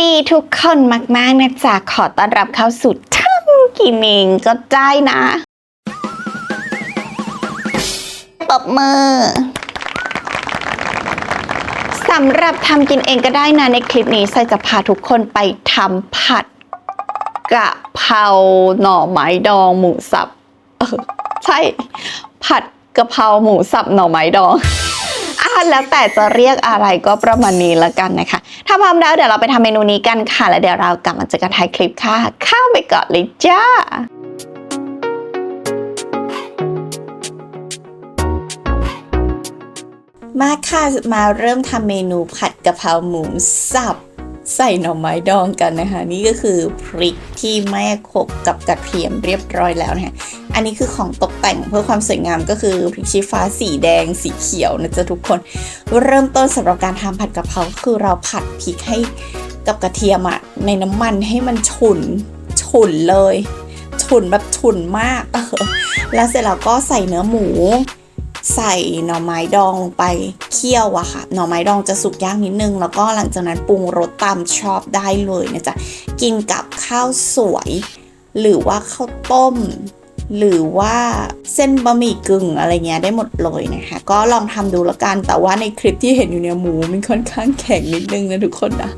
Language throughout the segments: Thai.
ดีทุกคนมาก ๆ นะจ๊ะ ขอต้อนรับเข้าสู่ทำกินเองก็ได้นะปรบมือสำหรับทำกินเองก็ได้นะในคลิปนี้ใส่จะพาทุกคนไปทำผัดกะเพราหน่อไม้ดองหมูสับ เออ ใช่ ผัดกะเพราหมูสับหน่อไม้ดอง อะแล้วแต่จะเรียกอะไรก็ประมาณนี้ละกันนะคะ ถ้าพร้อมแล้วเดี๋ยวเราไปทำเมนูนี้กันค่ะ แล้วเดี๋ยวเรากลับมาเจอกันท้ายคลิปค่ะ ข้าไปก่อนเลยจ้ามาค่ะมาเริ่มทำเมนูผัดกะเพราหมูสับใส่หน่อไม้ดองกันนะคะ นี่ก็คือพริกที่แม่ขลกกับกระเทียมเรียบร้อยแล้วนะคะ อันนี้คือของตกแต่งเพื่อความสวยงามก็คือพริกชี้ฟ้าสีแดงสีเขียวนะจ๊ะทุกคน เริ่มต้นสำหรับการทำผัดกะเพราคือเราผัดพริกให้กับกระเทียมอะในน้ำมันให้มันฉุนฉุนเลย ฉุนแบบฉุนมากเออแล้วเสร็จแล้วก็ใส่เนื้อหมู ใส่หน่อไม้ดองลงไปเคี่ยวอะค่ะ หน่อไม้ดองจะสุกยากนิดนึง แล้วก็หลังจากนั้นปรุงรสตามชอบได้เลยนะจ๊ะกินกับข้าวสวย หรือว่าข้าวต้ม หรือว่าเส้นบะหมี่กึ่งอะไรเงี้ยได้หมดเลยนะคะ ก็ลองทำดูละกันแต่ว่าในคลิปที่เห็นอยู่เนี่ยหมูมันค่อนข้างแข็งนิดนึงนะทุกคนนะ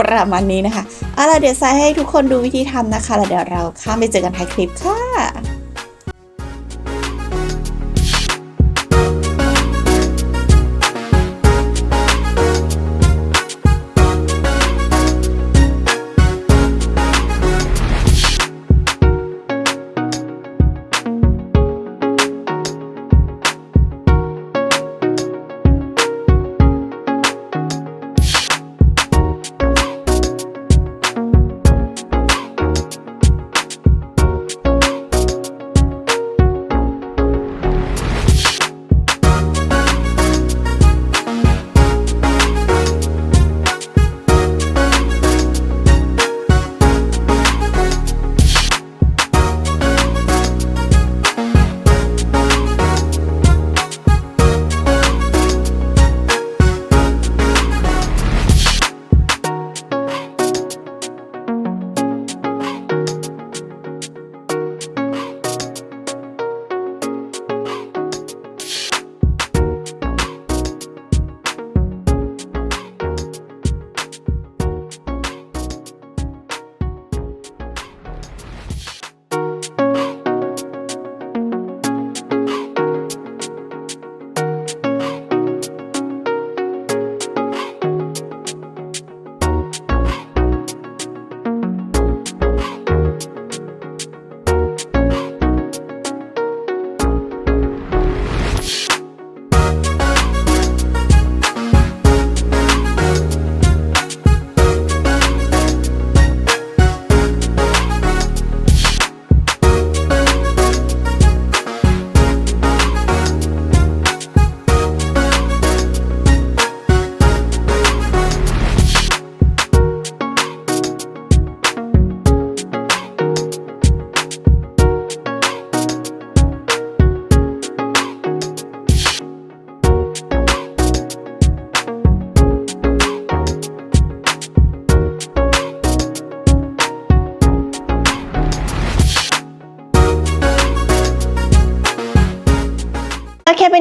ประมาณนี้นะคะเอาล่ะเดี๋ยวซายให้ทุกคนดูวิธีทำนะคะแล้วเดี๋ยวเราข้ามไปเจอกันท้ายคลิปค่ะ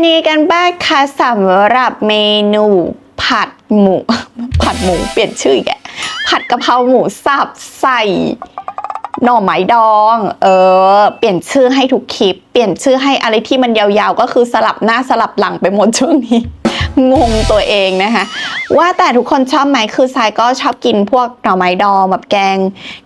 นยังไงกันบ้างคะสำหรับเมนูผัดหมู ผัดหมูเปลี่ยนชื่ออีกแกผัดกะเพราหมูสับใส่หน่อไม้ดอง เออ เปลี่ยนชื่อให้ทุกคลิป เปลี่ยนชื่อให้อะไรที่มันยาวๆ ก็คือสลับหน้าสลับหลังไปหมดช่วงนี้ งงตัวเองนะคะ ว่าแต่ทุกคนชอบไหมคือทรายก็ชอบกินพวกหน่อไม้ดองแบบแกง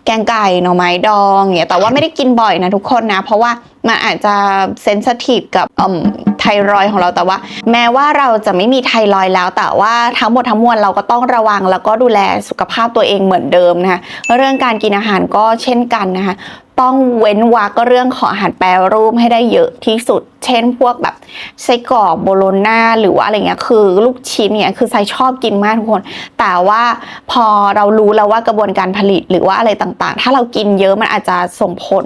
แกงไก่หน่อไม้ดองอย่างเงี้ยแต่ว่าไม่ได้กินบ่อยนะทุกคนนะ เพราะว่ามันอาจจะเซนสทีฟกับอืม ไทรอยของเราแต่ว่า แม้ว่าเราจะไม่มีไทรอยแล้ว แต่ว่าทั้งหมดทั้งมวลเราก็ต้องระวัง แล้วก็ดูแลสุขภาพตัวเองเหมือนเดิมนะคะเรื่องการกินอาหารก็เช่นกันนะคะต้องเว้นวรรคเรื่องของอาหารแปรรูปให้ได้เยอะที่สุด เช่นพวกแบบไส้กรอกโบโลน่าหรือว่าอะไรเงี้ยคือลูกชิ้นเนี่ยคือไซชอบกินมากทุกคน แต่ว่าพอเรารู้แล้วว่ากระบวนการผลิตหรือว่าอะไรต่างๆ ถ้าเรากินเยอะมันอาจจะส่งผล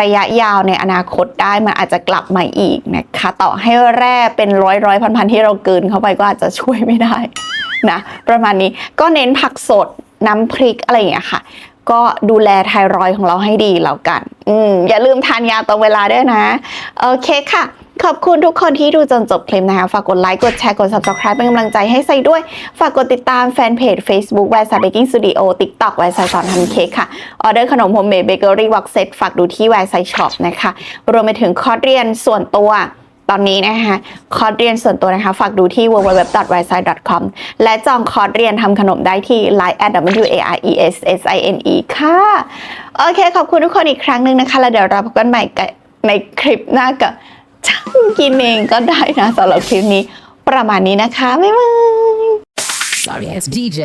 ระยะยาวในอนาคตได้มันอาจจะกลับมาอีกนะคะ ต่อให้แร่เป็นร้อยร้อยพันพันที่เราเกินเข้าไปก็อาจจะช่วยไม่ได้นะประมาณนี้ก็เน้นผักสดน้ำพริกอะไรอย่างเงี้ยค่ะ ก็ดูแลไทรอยด์ของเราให้ดีแล้วกัน อืมอย่าลืมทานยาตรงเวลาด้วยนะ โอเคค่ะ ขอบคุณทุกคนที่ดูจนจบคลิปนะคะ ฝากกดไลค์ กดแชร์ กด subscribe เป็นกำลังใจให้ไซด้วย ฝากกดติดตามแฟนเพจ Facebook แวร์ซาเบกกิ้งสตูดิโอ TikTok แวร์ซาสอนทำเค้กค่ะ ออเดอร์ขนมโฮมเมดเบเกอรี่วักเซตฝากดูที่แวร์ไซช็อปนะคะ รวมไปถึงคอร์สเรียนส่วนตัวตอนนี้นะคะ คอร์สเรียนส่วนตัวนะคะ ฝากดูที่ www.wisei.com และจองคอร์สเรียนทำขนมได้ที่ line at w a r e s s i n e ค่ะ โอเค ขอบคุณทุกคนอีกครั้งหนึ่งนะคะ แล้วเดี๋ยวเราพบกันใหม่ในคลิปหน้ากับ กินเองก็ได้นะสำหรับคลิปนี้ ประมาณนี้นะคะ บ๊ายบาย Sorry as DJ.